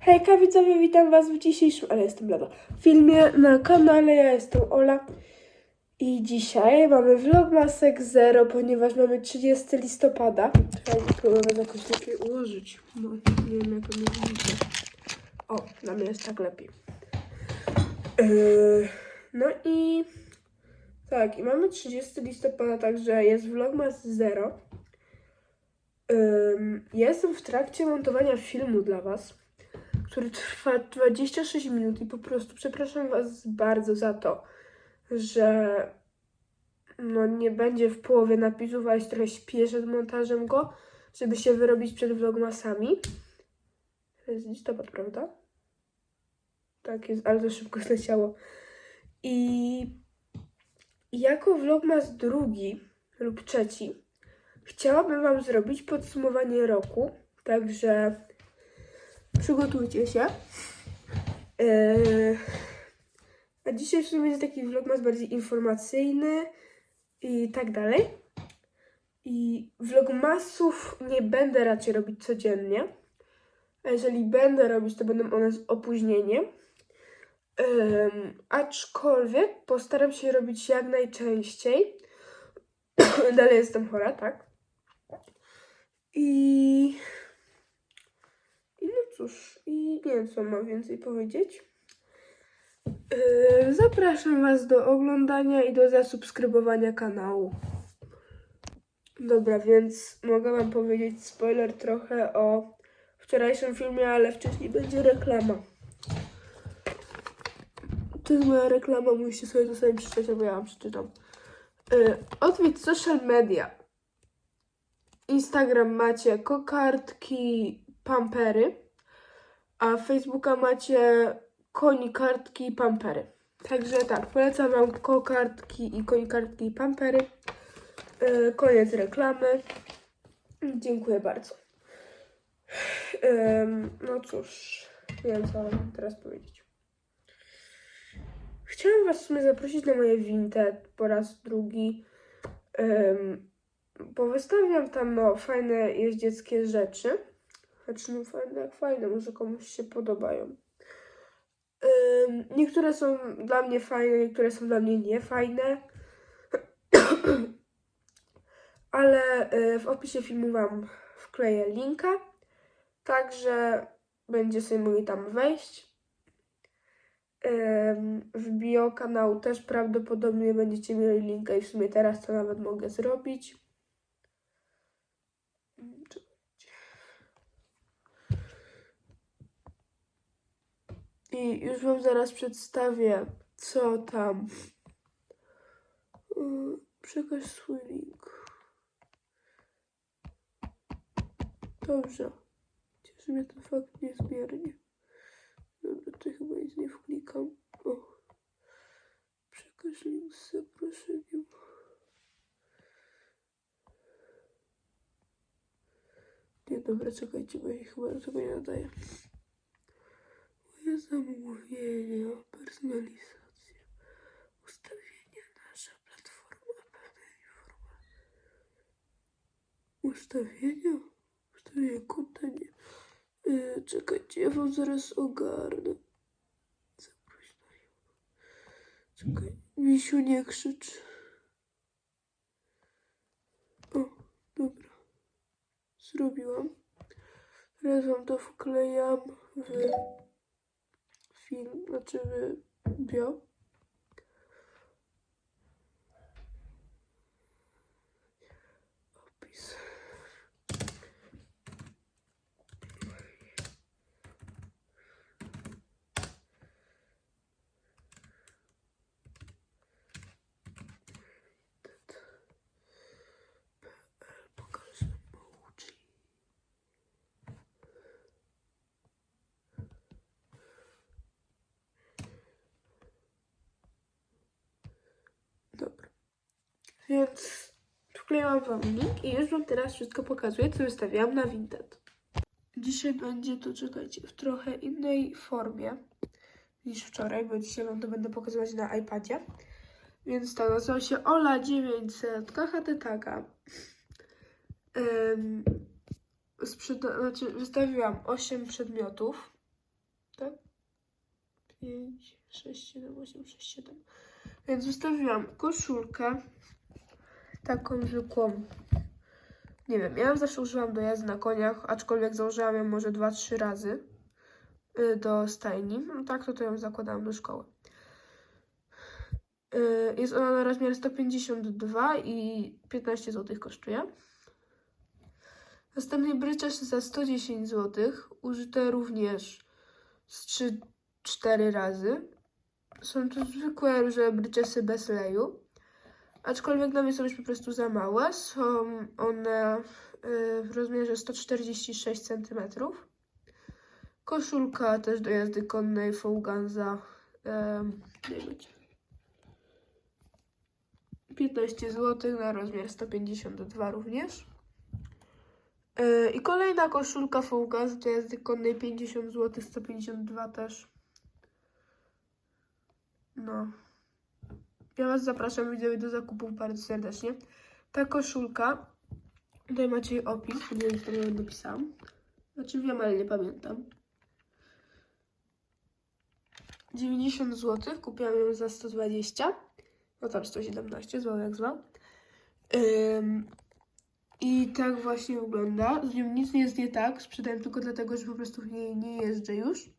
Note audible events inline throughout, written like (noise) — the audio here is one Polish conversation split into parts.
Hejka widzowie, witam was w dzisiejszym, ale jestem blada, filmie na kanale, ja jestem Ola i dzisiaj mamy vlogmasek 0, ponieważ mamy 30 listopada. Trzeba próbować jakoś lepiej ułożyć, bo nie wiem jak mnie widzicie. O, dla mnie jest tak lepiej. Yy, no i tak, i mamy 30 listopada, także jest vlogmas 0. Ym, ja jestem w trakcie montowania filmu dla Was, który trwa 26 minut i po prostu przepraszam Was bardzo za to, że no nie będzie w połowie napisów, a jest trochę śpieszę z montażem go, żeby się wyrobić przed vlogmasami. To jest listopad, prawda? Tak jest, ale to szybko (laughs) zleciało. I jako vlogmas drugi lub trzeci Chciałabym Wam zrobić podsumowanie roku, także przygotujcie się. Yy, A dzisiaj w będzie taki vlogmas bardziej informacyjny i tak dalej. I vlogmasów nie będę raczej robić codziennie. A jeżeli będę robić, to będą one z opóźnieniem. Ym, aczkolwiek postaram się robić jak najczęściej. (coughs) Dalej jestem chora, tak? I... Cóż, i nie wiem, co mam więcej powiedzieć. Yy, zapraszam Was do oglądania i do zasubskrybowania kanału. Dobra, więc mogę Wam powiedzieć spoiler trochę o wczorajszym filmie, ale wcześniej będzie reklama. To jest moja reklama, musicie sobie to sobie przeczytać, albo ja Wam przeczytam. Yy, odwiedź social media. Instagram macie kokardki, pampery, a Facebooka macie konikartki i pampery. Także tak, polecam Wam kokardki i konikartki i pampery. Yy, koniec reklamy. Dziękuję bardzo. Ym, no cóż, nie wiem co mam teraz powiedzieć. Chciałam Was w sumie zaprosić na moje Vinted po raz drugi. Ym, bo wystawiam tam no, fajne jeździeckie rzeczy. Znaczy, no fajne, fajne, może komuś się podobają. Niektóre są dla mnie fajne, niektóre są dla mnie niefajne. (clears throat) Ale y, w opisie filmu Wam wkleję linka. Także będzie sobie mogli tam wejść. W bio kanału też prawdopodobnie będziecie mieli linka i w sumie teraz to nawet mogę zrobić. Mm, czekajcie. I już Wam zaraz przedstawię, co tam. Yy, Przekaż swój link. Dobrze. Cieszy mnie ten fakt niezmiernie. Dobra, to chyba nic nie wklikam. O. Przekaż link z zaproszeniem. Nie, dobra, czekajcie, bo ja chyba do tego nie nadaję. Moje zamówienia, personalizacja, ustawienia, nasza platforma, pewne informacje. Ustawienia? Ustawienia konta nie. Yy, czekajcie, ja wam zaraz ogarnę. Na ją. Czekaj, Misiu, nie krzycz. O, dobra. Zrobiłam. Teraz wam to wklejam w film, znaczy w bio. Więc wklejałam wam link i już wam teraz wszystko pokazuję, co wystawiałam na Vinted. Dzisiaj będzie to, czekajcie, w trochę innej formie niż wczoraj, bo dzisiaj wam to będę pokazywać na iPadzie. Więc to nazywa się Ola 900 KHT Taga. Um, sprzeda- znaczy, wystawiłam 8 przedmiotów tak? 5, 6, 7, 8, 6, 7. Więc zostawiłam koszulkę. Taką zwykłą. Nie wiem, ja zawsze używam do jazdy na koniach, aczkolwiek założyłam ją może 2-3 razy y, do stajni. No tak, to, to ją zakładałam do szkoły. Y, Jest ona na rozmiar 152 i 15 zł kosztuje. Następnie bryczesz za 110 zł, użyte również z 3-4 razy. Są to zwykłe róże bryczesy bez leju. Aczkolwiek dla mnie są już po prostu za małe. Są one y, w rozmiarze 146 cm. Koszulka też do jazdy konnej Fouganza. Um, 15 zł na rozmiar 152 również. Yy, I kolejna koszulka Fouganza do jazdy konnej 50 zł, 152 też. No. Ja Was zapraszam widzowie do zakupów bardzo serdecznie. Ta koszulka, tutaj macie jej opis, nie wiem, co tam napisałam. Znaczy wiem, ale nie pamiętam. 90 zł, kupiłam ją za 120. No tam 117, zwał jak zwał. Ym, I tak właśnie wygląda. Z nią nic nie jest nie tak. Sprzedałem tylko dlatego, że po prostu w niej nie jeżdżę już.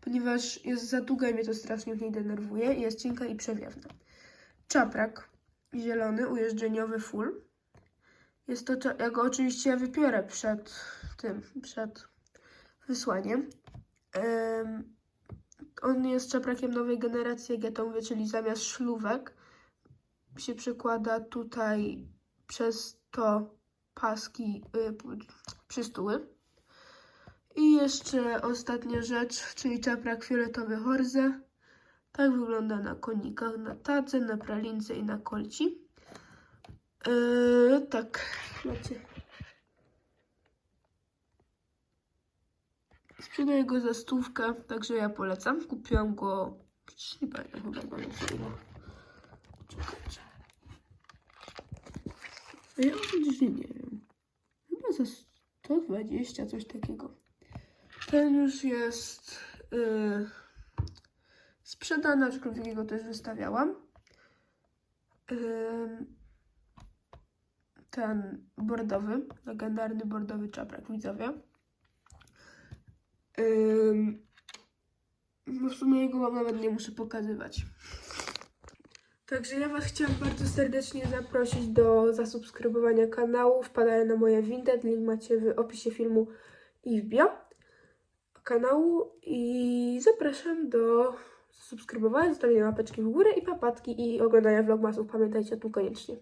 Ponieważ jest za długa i mnie to strasznie w niej denerwuje. Jest cienka i przewiewna. Czaprak zielony, ujeżdżeniowy full. Jest to, ja go oczywiście wypiorę przed tym, przed wysłaniem. Em, on jest czaprakiem nowej generacji, jak ja mówię, czyli zamiast szlówek się przekłada tutaj przez to paski, y, p- przystóły. I jeszcze ostatnia rzecz, czyli czaprak fioletowy Horze. Tak wygląda na konikach, na tadze, na pralince i na kolci. Yy, tak, macie. Sprzedaję go za stówkę, także ja polecam. Kupiłam go, nie pamiętam chyba go. Czekajcie. A ja oczywiście nie wiem. Chyba za 120, coś takiego. Ten już jest yy, sprzedany, aczkolwiek jego też wystawiałam. Ten bordowy, legendarny bordowy czaprak, widzowie. No w sumie jego wam nawet nie muszę pokazywać. Także ja Was chciałam bardzo serdecznie zaprosić do zasubskrybowania kanału. Wpadają na moje Vinted, link macie w opisie filmu i w bio kanału. I zapraszam do subskrybowania, zostawienia łapeczki w górę i papatki i oglądania vlogmasów. Pamiętajcie o tym koniecznie.